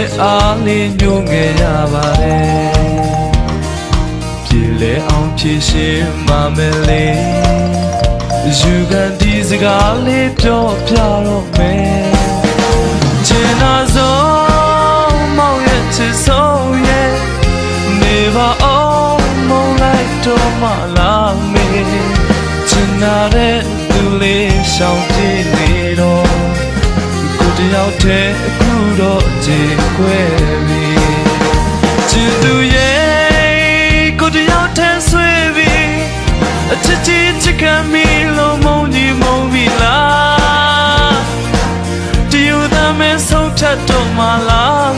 စ်အားလေးညှို့ငယ်ရပါတယ်ပြေလဲအောင်ဖြည့်ရှင်ပါမယ်လေယူကန်ဒီစကားလေးပြောပြတော့မယ်ချင်နာဆုံးမောင်ရဲ့ချစ်ဆုံးရဲ့နေပါအောင်မုန်းလိုက်တော့မလားမေချင်နာတဲ့သူလေးရှောင်ကြည့်နေတော့ကိုတယောက်တည်း ချစ်သူရဲ့ကိုတယောက်တည်းဆွေးပြီအချစ်ချင်းချစ်ခံမိလို့မုန်းကြီးမုန်းပြီလားတယူသားမဲဆုံးထတ်တော့မလား